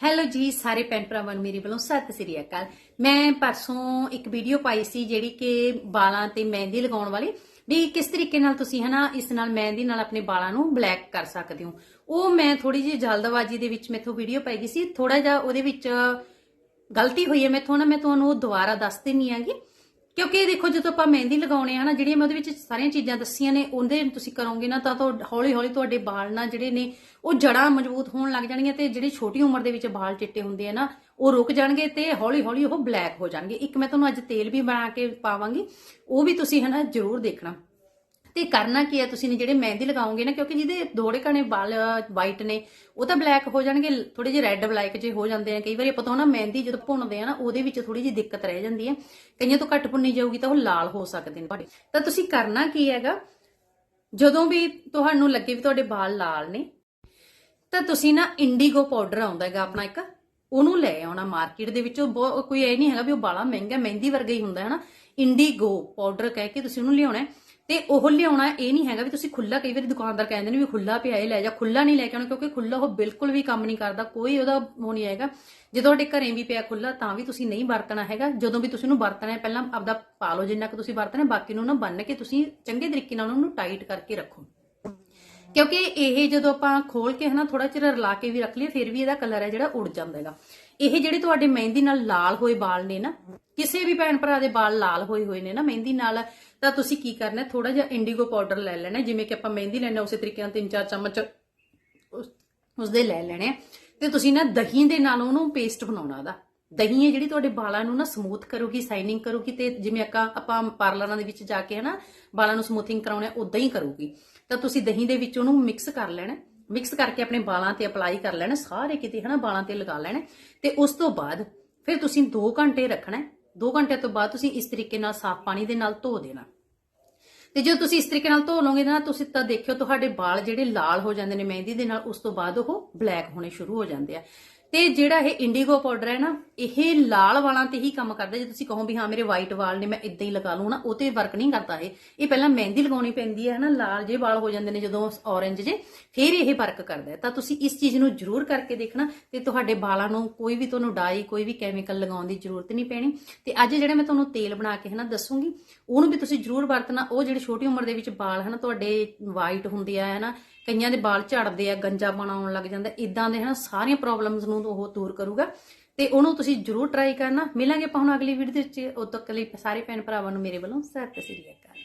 Hello ਜੀ, ਸਾਰੇ ਭੈਣ ਭਰਾਵਾਂ ਨੂੰ ਮੇਰੇ ਵੱਲੋਂ ਸਤਿ ਸ੍ਰੀ ਅਕਾਲ। ਮੈਂ ਪਰਸੋਂ ਇੱਕ ਵੀਡੀਓ ਪਾਈ ਸੀ ਜਿਹੜੀ ਕਿ ਵਾਲਾਂ ਤੇ ਮਹਿੰਦੀ ਲਗਾਉਣ ਵਾਲੀ। ਵੀ ਕਿਸ ਤਰੀਕੇ ਨਾਲ ਤੁਸੀਂ ਹਨਾ ਇਸ ਨਾਲ ਮਹਿੰਦੀ ਨਾਲ ਆਪਣੇ ਵਾਲਾਂ ਨੂੰ ਬਲੈਕ ਕਰ ਸਕਦੇ ਹੋ। ਉਹ ਮੈਂ ਥੋੜੀ ਜਿਹੀ ਜਲਦਬਾਜ਼ੀ ਦੇ ਵਿੱਚ ਮੈਥੋਂ ਵੀਡੀਓ ਪਾਈ ਗਈ ਸੀ। ਥੋੜਾ ਜਿਹਾ ਉਹਦੇ ਵਿੱਚ ਗਲਤੀ ਹੋਈ ਹੈ ਮੈਥੋਂ ਨਾ, ਮੈਂ ਤੁਹਾਨੂੰ ਉਹ ਦੁਬਾਰਾ ਦੱਸ ਦਿੰਨੀ ਆਂਗੀ ਕਿਉਂਕਿ ਦੇਖੋ ਜਦੋਂ ਆਪਾਂ ਮਹਿੰਦੀ ਲਗਾਉਣੇ ਆ ਨਾ, ਜਿਹੜੀਆਂ ਮੈਂ ਉਹਦੇ ਵਿੱਚ ਸਾਰੀਆਂ ਚੀਜ਼ਾਂ ਦੱਸੀਆਂ ਨੇ, ਉਹਦੇ ਤੁਸੀਂ ਕਰੋਗੇ ਨਾ ਤਾਂ ਹੌਲੀ ਹੌਲੀ ਤੁਹਾਡੇ ਵਾਲ ਨਾ ਜਿਹੜੇ ਨੇ, ਉਹ ਜੜਾਂ ਮਜ਼ਬੂਤ ਹੋਣ ਲੱਗ ਜਾਣਗੀਆਂ ਤੇ ਜਿਹੜੇ ਛੋਟੀ ਉਮਰ ਦੇ ਵਿੱਚ ਵਾਲ ਚਿੱਟੇ ਹੁੰਦੇ ਆ ਨਾ, ਉਹ ਰੁਕ ਜਾਣਗੇ ਤੇ ਹੌਲੀ ਹੌਲੀ ਉਹ ਬਲੈਕ ਹੋ ਜਾਣਗੇ। ਇੱਕ ਮੈਂ ਤੁਹਾਨੂੰ ਅੱਜ ਤੇਲ ਵੀ ਬਣਾ ਕੇ ਪਾਵਾਂਗੀ, ਉਹ ਵੀ ਤੁਸੀਂ ਹਨਾ ਜ਼ਰੂਰ ਦੇਖਣਾ। ਤੇ ਕਰਨਾ ਕੀ ਹੈ ਤੁਸੀਂ ਨੇ ਜਿਹੜੇ ਮਹਿੰਦੀ ਲਗਾਓਗੇ ਨਾ, ਕਿਉਂਕਿ ਜਿਹਦੇ ਦੋੜੇ ਘਣੇ ਵਾਲ ਵਾਈਟ ਨੇ, ਉਹ ਤਾਂ ਬਲੈਕ ਹੋ ਜਾਣਗੇ ਥੋੜੇ ਜਿਹੇ ਰੈੱਡ ਬਲੈਕ ਜੇ ਹੋ ਜਾਂਦੇ ਆ। ਕਈ ਵਾਰੀ ਆਪਾਂ ਤਾਂ ਨਾ ਮਹਿੰਦੀ ਜਦੋਂ ਭੁੰਨਦੇ ਆ ਨਾ, ਉਹਦੇ ਵਿੱਚ ਥੋੜੀ ਜਿਹੀ ਦਿੱਕਤ ਰਹਿ ਜਾਂਦੀ ਹੈ ਕਈਆਂ ਤੋਂ ਘੱਟ ਭੁੰਨੀ ਜਾਊਗੀ ਤਾਂ ਉਹ ਲਾਲ ਹੋ ਸਕਦੇ ਨੇ ਤੁਹਾਡੇ। ਤਾਂ ਤੁਸੀਂ ਕਰਨਾ ਕੀ ਹੈਗਾ? ਜਦੋਂ ਵੀ ਤੁਹਾਨੂੰ ਲੱਗੇ ਵੀ ਤੁਹਾਡੇ ਵਾਲ ਲਾਲ ਨੇ, ਤਾਂ ਤੁਸੀਂ ਨਾ ਇੰਡੀਗੋ ਪਾਊਡਰ ਆਉਂਦਾ ਹੈਗਾ ਆਪਣਾ ਇੱਕ, ਉਹਨੂੰ ਲੈ ਆਉਣਾ ਮਾਰਕੀਟ ਦੇ ਵਿੱਚੋਂ। ਬਹੁਤ- ਕੋਈ ਇਹ ਨਹੀਂ ਹੈਗਾ ਵੀ ਉਹ ਬਾਲਾ ਮਹਿੰਗਾ, ਮਹਿੰਦੀ ਵਰਗਾ ਹੀ ਹੁੰਦਾ ਹੈ ਨਾ ਇੰਡੀਗੋ ਪਾਊਡਰ ਕਹਿ ਕੇ ਤੁਸੀਂ ਉਹਨੂੰ ਲਿਆਉਣਾ ਤੇ ਉਹ ਲਿਆਉਣਾ ਇਹ ਨਹੀਂ ਹੈਗਾ ਵੀ ਤੁਸੀਂ ਖੁੱਲਾ ਕਈ ਵਾਰੀ ਦੁਕਾਨਦਾਰ ਕਹਿੰਦੇ ਨੇ ਵੀ ਖੁੱਲਾ ਪਿਆ ਇਹ ਲੈ ਜਾ ਖੁੱਲਾ ਨਹੀਂ ਲੈ ਕੇ ਆਉਣਾ ਕਿਉਂਕਿ ਖੁੱਲਾ ਉਹ ਬਿਲਕੁਲ ਵੀ ਕੰਮ ਨਹੀਂ ਕਰਦਾ, ਕੋਈ ਉਹਦਾ ਉਹ ਨਹੀਂ ਆਏਗਾ ਜੇ ਤੁਹਾਡੇ ਘਰੇ ਵੀ ਪਿਆ ਖੁੱਲਾ ਤਾਂ ਵੀ ਤੁਸੀਂ ਨਹੀਂ ਵਰਤਣਾ ਹੈਗਾ। ਜਦੋਂ ਵੀ ਤੁਸੀਂ ਉਹਨੂੰ ਵਰਤਣਾ ਹੈ, ਪਹਿਲਾਂ ਆਪਦਾ ਪਾ ਲਓ ਜਿੰਨਾ ਕੁ ਤੁਸੀਂ ਵਰਤਣਾ, ਬਾਕੀ ਨੂੰ ਨਾ ਬੰਨ ਕੇ ਤੁਸੀਂ ਚੰਗੇ ਤਰੀਕੇ ਨਾਲ ਉਹਨੂੰ ਟਾਈਟ ਕਰਕੇ ਰੱਖੋ। ਕਿਉਂਕਿ ਇਹ ਜਦੋਂ ਆਪਾਂ ਖੋਲ ਕੇ ਹਨਾ ਥੋੜਾ ਚਿਰ ਰਲਾ ਕੇ ਵੀ ਰੱਖ ਲਈਏ, ਫਿਰ ਵੀ ਇਹਦਾ ਕਲਰ ਹੈ ਜਿਹੜਾ ਉੜ ਜਾਂਦਾ ਹੈਗਾ। ਇਹ ਜਿਹੜੇ ਤੁਹਾਡੇ ਮਹਿੰਦੀ ਨਾਲ ਲਾਲ ਹੋਏ ਵਾਲ ਨੇ ਨਾ ਕਿਸੇ ਵੀ ਭੈਣ ਭਰਾ ਦੇ ਵਾਲ ਲਾਲ ਹੋਏ ਹੋਏ ਨੇ ਨਾ, ਮਹਿੰਦੀ ਨਾਲ, ਤਾਂ ਤੁਸੀਂ ਕੀ ਕਰਨਾ ਥੋੜਾ ਜਿਹਾ ਇੰਡੀਗੋ ਪਾਊਡਰ ਲੈ ਲੈਣਾ, ਜਿਵੇਂ ਕਿ ਆਪਾਂ ਮਹਿੰਦੀ ਲੈਣਾ ਉਸੇ ਤਰੀਕੇ ਨਾਲ 3-4 ਚਮਚ ਉਸ, ਉਸਦੇ ਲੈ ਲੈਣੇ ਆ। ਤੇ ਤੁਸੀਂ ਨਾ ਦਹੀਂ ਦੇ ਨਾਲ ਉਹਨੂੰ ਪੇਸਟ ਬਣਾਉਣਾ ਉਹਦਾ ਦਹੀਂ ਹੈ ਜਿਹੜੀ ਤੁਹਾਡੇ ਵਾਲਾਂ ਨੂੰ ਨਾ ਸਮੂਥ ਕਰੂਗੀ ਸਾਈਨਿੰਗ ਕਰੂਗੀ, ਤੇ ਜਿਵੇਂ ਆਪਾਂ ਆਪਾਂ ਪਾਰਲਰਾਂ ਦੇ ਵਿੱਚ ਜਾ ਕੇ ਹਨਾ, ਵਾਲਾਂ ਨੂੰ ਸਮੂਥਿੰਗ ਕਰਾਉਣਾ ਉਦਾਂ ਹੀ ਕਰੂਗੀ। ਤਾਂ ਤੁਸੀਂ ਦਹੀਂ ਦੇ ਵਿੱਚ ਉਹਨੂੰ ਮਿਕਸ ਕਰ ਲੈਣਾ ਮਿਕਸ ਕਰਕੇ ਆਪਣੇ ਵਾਲਾਂ ਤੇ ਅਪਲਾਈ ਕਰ ਲੈਣਾ, ਸਾਰੇ ਕਿਤੇ ਹਨਾ ਵਾਲਾਂ ਤੇ ਲਗਾ ਲੈਣਾ। ਤੇ ਉਸ ਤੋਂ ਬਾਅਦ ਫਿਰ ਤੁਸੀਂ 2 ਘੰਟੇ ਰੱਖਣਾ 2 ਘੰਟੇ ਤੋਂ ਬਾਅਦ ਤੁਸੀਂ ਇਸ ਤਰੀਕੇ ਨਾਲ ਸਾਫ਼ ਪਾਣੀ ਦੇ ਨਾਲ ਧੋ ਦੇਣਾ। ਤੇ ਜਦੋਂ ਤੁਸੀਂ ਇਸ ਤਰੀਕੇ ਨਾਲ ਧੋ ਲਓਗੇ ਨਾ, ਤੁਸੀਂ ਤਾਂ ਦੇਖਿਓ ਤੁਹਾਡੇ ਵਾਲ ਜਿਹੜੇ ਲਾਲ ਹੋ ਜਾਂਦੇ ਨੇ ਮਹਿੰਦੀ ਦੇ ਨਾਲ, ਉਸ ਤੋਂ ਬਾਅਦ ਉਹ ਬਲੈਕ ਹੋਣੇ ਸ਼ੁਰੂ ਹੋ ਜਾਂਦੇ ਆ। ਤੇ ਜਿਹੜਾ ਇਹ ਇੰਡੀਗੋ ਪਾਊਡਰ ਹੈ ਨਾ, ਇਹ ਲਾਲ ਵਾਲਾਂ ਤੇ ਹੀ ਕੰਮ ਕਰਦਾ। ਜੇ ਤੁਸੀਂ ਕਹੋ ਵੀ ਹਾਂ, ਮੇਰੇ ਵਾਈਟ ਵਾਲ ਨੇ, ਮੈਂ ਇਦਾਂ ਹੀ ਲਗਾ ਲੂੰ ਨਾ ਉਹ ਤੇ ਵਰਕ ਨਹੀਂ ਕਰਦਾ ਇਹ। ਇਹ ਪਹਿਲਾਂ ਮਹਿੰਦੀ ਲਗਾਉਣੀ ਪੈਂਦੀ ਹੈ ਨਾ ਲਾਲ ਜੇ ਵਾਲ ਹੋ ਜਾਂਦੇ ਨੇ, ਜਦੋਂ ਔਰੇਂਜ ਜੇ, ਫਿਰ ਇਹ ਵਰਕ ਕਰਦਾ ਹੈ। ਤਾਂ ਤੁਸੀਂ ਇਸ ਚੀਜ਼ ਨੂੰ ਜ਼ਰੂਰ ਕਰਕੇ ਦੇਖਣਾ ਤੇ ਤੁਹਾਡੇ ਵਾਲਾਂ ਨੂੰ ਕੋਈ ਵੀ ਤੁਹਾਨੂੰ ਡਾਈ ਕੋਈ ਵੀ ਕੈਮੀਕਲ ਲਗਾਉਣ ਦੀ ਜ਼ਰੂਰਤ ਨਹੀਂ ਪੈਣੀ। ਤੇ ਅੱਜ ਜਿਹੜਾ ਮੈਂ ਤੁਹਾਨੂੰ ਤੇਲ ਬਣਾ ਕੇ, ਹਨਾ, ਦੱਸੂਗੀ, ਉਹਨੂੰ ਵੀ ਤੁਸੀਂ ਜ਼ਰੂਰ ਵਰਤਣਾ। ਉਹ ਜਿਹੜੇ ਛੋਟੀ ਉਮਰ ਦੇ ਵਿੱਚ ਵਾਲ, ਹਨਾ, ਤੁਹਾਡੇ ਵਾਈਟ ਹੁੰਦੇ ਆ, ਹਨਾ ਕਈਆਂ ਦੇ ਵਾਲ ਝੜਦੇ ਆ, ਗੰਜਾ ਆਉਣ ਲੱਗ ਜਾਂਦਾ ਇਦਾਂ ਦੇ ਹਨਾ ਸਾਰੀਆਂ ਪ੍ਰੋਬਲਮਸ ਨੂੰ ਉਹ ਦੂਰ ਕਰੂਗਾ। ਤੇ ਉਹਨੂੰ ਤੁਸੀਂ ਜ਼ਰੂਰ ਟਰਾਈ ਕਰਨਾ। ਮਿਲਾਂਗੇ ਆਪਾਂ ਹੁਣ ਅਗਲੀ ਵੀਡੀਓ ਵਿੱਚ ਉਦੋਂ ਤੱਕ ਲਈ ਸਾਰੇ ਭੈਣ ਭਰਾਵਾਂ ਨੂੰ ਮੇਰੇ ਵੱਲੋਂ ਸਤਿ ਸ੍ਰੀ ਅਕਾਲ।